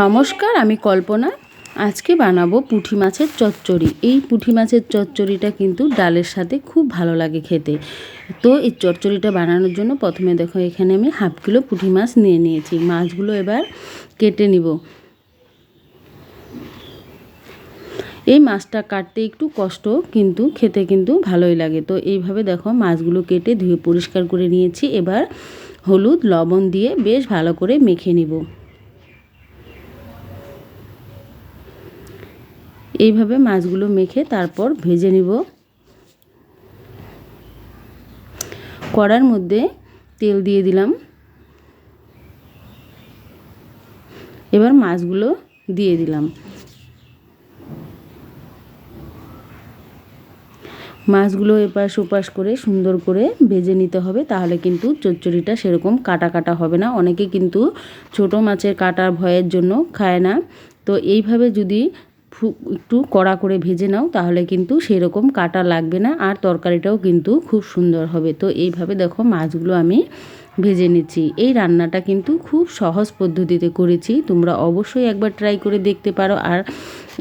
নমস্কার, আমি কল্পনা। আজকে বানাবো পুঁটি মাছের চচ্চড়ি। এই পুঁটি মাছের চচ্চড়িটা কিন্তু ডালের সাথে খুব ভালো লাগে খেতে। তো এই চচ্চড়িটা বানানোর জন্য প্রথমে দেখো, এখানে আমি হাফ কিলো পুঁটি মাছ নিয়ে নিয়েছি। মাছগুলো এবার কেটে নিব। এই মাছটা কাটতে একটু কষ্ট, কিন্তু খেতে কিন্তু ভালোই লাগে। তো এইভাবে দেখো, মাছগুলো কেটে ধুয়ে পরিষ্কার করে নিয়েছি। এবার হলুদ, লবণ দিয়ে বেশ ভালো করে মেখে নিব। এইভাবে মাছগুলো মেখে তারপর ভেজে নিব। কড়ার মধ্যে তেল দিয়ে দিলাম। এবার মাছগুলো দিয়ে দিলাম। মাছগুলো এপাশ ওপাশ করে সুন্দর করে ভেজে নিতে হবে, তাহলে কিন্তু চচ্চড়িটা সেরকম কাটা কাটা হবে না। অনেকে কিন্তু ছোট মাছের কাটার ভয়ের জন্য খায় না। তো এইভাবে যদি একটু কড়া করে ভেজে নাও, তাহলে কিন্তু সেরকম কাটা লাগবে না আর তরকারিটাও কিন্তু খুব সুন্দর হবে। তো এইভাবে দেখো মাছগুলো আমি ভেজে নিচ্ছি। এই রান্নাটা কিন্তু খুব সহজ পদ্ধতিতে করেছি, তোমরা অবশ্যই একবার ট্রাই করে দেখতে পারো আর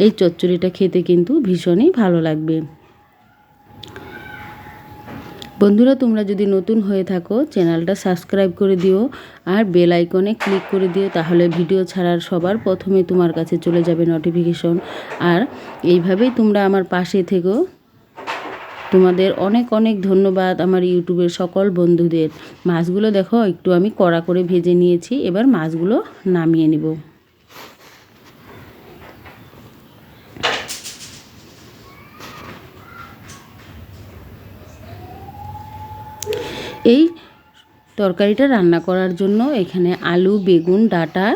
এই চচ্চড়িটা খেতে কিন্তু ভীষণই ভালো লাগবে। বন্ধুরা, তোমরা যদি নতুন হয়ে থাকো, চ্যানেলটা সাবস্ক্রাইব করে দিও আর বেল আইকনে ক্লিক করে দিও, তাহলে ভিডিও ছাড়ার সবার প্রথমে তোমার কাছে চলে যাবে নোটিফিকেশন আর এইভাবেই তোমরা আমার পাশে থেকো। তোমাদের অনেক অনেক ধন্যবাদ আমার ইউটিউবের সকল বন্ধুদের। মাছগুলো দেখো, একটু আমি কড়া করে ভেজে নিয়েছি, এবার মাছগুলো নামিয়ে নিব। এই তরকারিটা রান্না করার জন্য এখানে আলু বেগুন ডাটা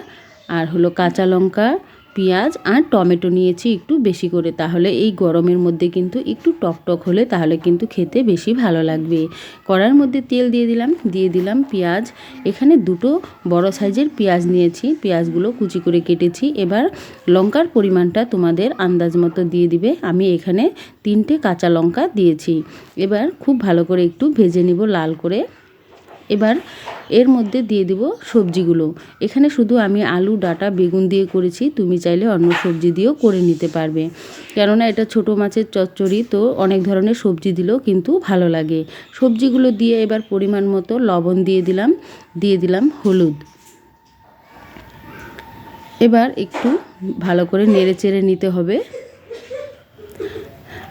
আর হলো কাঁচা লঙ্কা পেঁয়াজ আর টমেটো নিয়েছি একটু বেশি করে। তাহলে এই গরমের মধ্যে কিন্তু একটু টকটক হলে তাহলে কিন্তু খেতে বেশি ভালো লাগবে। কড়ার মধ্যে তেল দিয়ে দিলাম দিয়ে দিলাম পেঁয়াজ। এখানে দুটো বড় সাইজের পেঁয়াজ নিয়েছি। পেঁয়াজগুলো কুচি করে কেটেছি। এবার লঙ্কার পরিমাণটা তোমাদের আন্দাজ মতো দিয়ে দিবে। আমি এখানে তিনটে কাঁচা লঙ্কা দিয়েছি। এবার খুব ভালো করে একটু ভেজে নিব লাল করে। এবার এর মধ্যে দিয়ে দেব সবজিগুলো। এখানে শুধু আমি আলু, ডাটা, বেগুন দিয়ে করেছি। তুমি চাইলে অন্য সবজি দিয়েও করে নিতে পারবে। কেননা এটা ছোট মাছের চচ্চড়ি, তো অনেক ধরনের সবজি দিলেও কিন্তু ভালো লাগে। সবজিগুলো দিয়ে এবার পরিমাণ মতো লবণ দিয়ে দিলাম দিয়ে দিলাম হলুদ। এবার একটু ভালো করে নেড়ে চেড়ে নিতে হবে।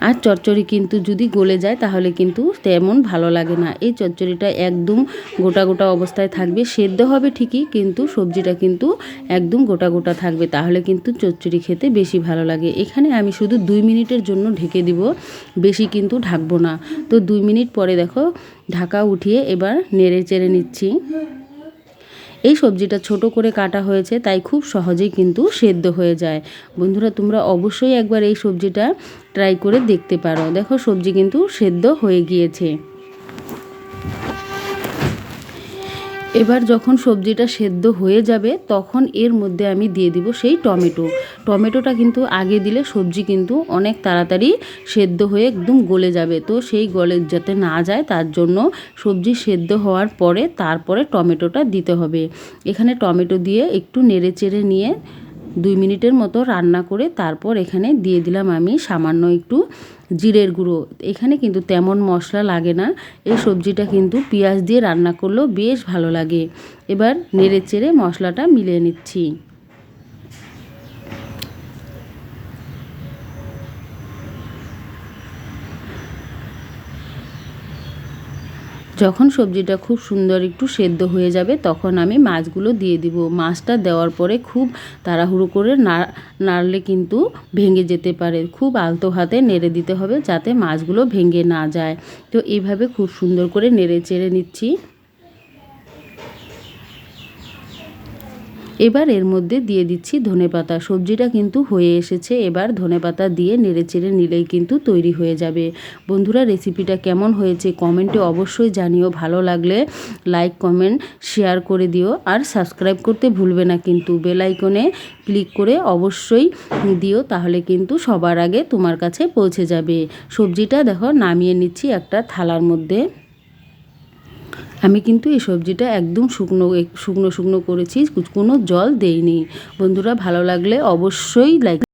আর চচ্চড়ি কিন্তু যদি গলে যায় তাহলে কিন্তু তেমন ভালো লাগে না। এই চচ্চড়িটা একদম গোটা গোটা অবস্থায় থাকবে। সেদ্ধ হবে ঠিকই, কিন্তু সবজিটা কিন্তু একদম গোটা গোটা থাকবে। তাহলে কিন্তু চচ্চড়ি খেতে বেশি ভালো লাগে। এখানে আমি শুধু দুই মিনিটের জন্য ঢেকে দিব, বেশি কিন্তু ঢাকবো না। তো দুই মিনিট পরে দেখো, ঢাকা উঠিয়ে এবার নেড়ে চেড়ে নিচ্ছি। এই সবজিটা ছোট করে কাটা হয়েছে, তাই খুব সহজেই কিন্তু সেদ্ধ হয়ে যায়। বন্ধুরা, তোমরা অবশ্যই একবার এই সবজিটা ট্রাই করে দেখতে পারো। দেখো, সবজি কিন্তু সেদ্ধ হয়ে গিয়েছে। এবার যখন সবজিটা সেদ্ধ হয়ে যাবে, তখন এর মধ্যে আমি দিয়ে দিব সেই টমেটো। টমেটোটা কিন্তু আগে দিলে সবজি কিন্তু অনেক তাড়াতাড়ি সেদ্ধ হয়ে একদম গলে যাবে। তো সেই গলে যাতে না যায়, তার জন্য সবজি সেদ্ধ হওয়ার পরে তারপরে টমেটোটা দিতে হবে। এখানে টমেটো দিয়ে একটু নেড়ে চেড়ে নিয়ে দুই মিনিটের মতো রান্না করে তারপর এখানে দিয়ে দিলাম আমি সামান্য একটু জিরের গুঁড়ো। এখানে কিন্তু তেমন মশলা লাগে না। এই সবজিটা কিন্তু পেঁয়াজ দিয়ে রান্না করলেও বেশ ভালো লাগে। এবার নেড়ে চেড়ে মশলাটা মিলিয়ে নিচ্ছি। যখন সবজিটা খুব সুন্দর একটু সেদ্ধ হয়ে যাবে, তখন আমি মাছগুলো দিয়ে দিব। মাছটা দেওয়ার পরে খুব তাড়াহুড়ো করে নাড়লে কিন্তু ভেঙে যেতে পারে। খুব আলতো হাতে নেড়ে দিতে হবে যাতে মাছগুলো ভেঙে না যায়। তো এইভাবে খুব সুন্দর করে নেড়ে চেড়ে নিচ্ছি। এবার এর মধ্যে দিয়ে দিচ্ছি ধনে পাতা। সবজিটা কিন্তু হয়ে এসেছে, এবার ধনে পাতা দিয়ে নেড়ে চেড়ে নিলেই কিন্তু তৈরি হয়ে যাবে। বন্ধুরা, রেসিপিটা কেমন হয়েছে কমেন্টে অবশ্যই জানিও। ভালো লাগলে লাইক, কমেন্ট, শেয়ার করে দিও। আর সাবস্ক্রাইব করতে ভুলবে না কিন্তু। বেলাইকনে ক্লিক করে অবশ্যই দিও, তাহলে কিন্তু সবার আগে তোমার কাছে পৌঁছে যাবে। সবজিটা দেখো, নামিয়ে নিচ্ছি একটা থালার মধ্যে। আমি কিন্তু এই সবজিটা একদম শুকনো শুকনো শুকনো করেছি কোনো জল দেইনি। বন্ধুরা, ভালো লাগলে অবশ্যই লাইক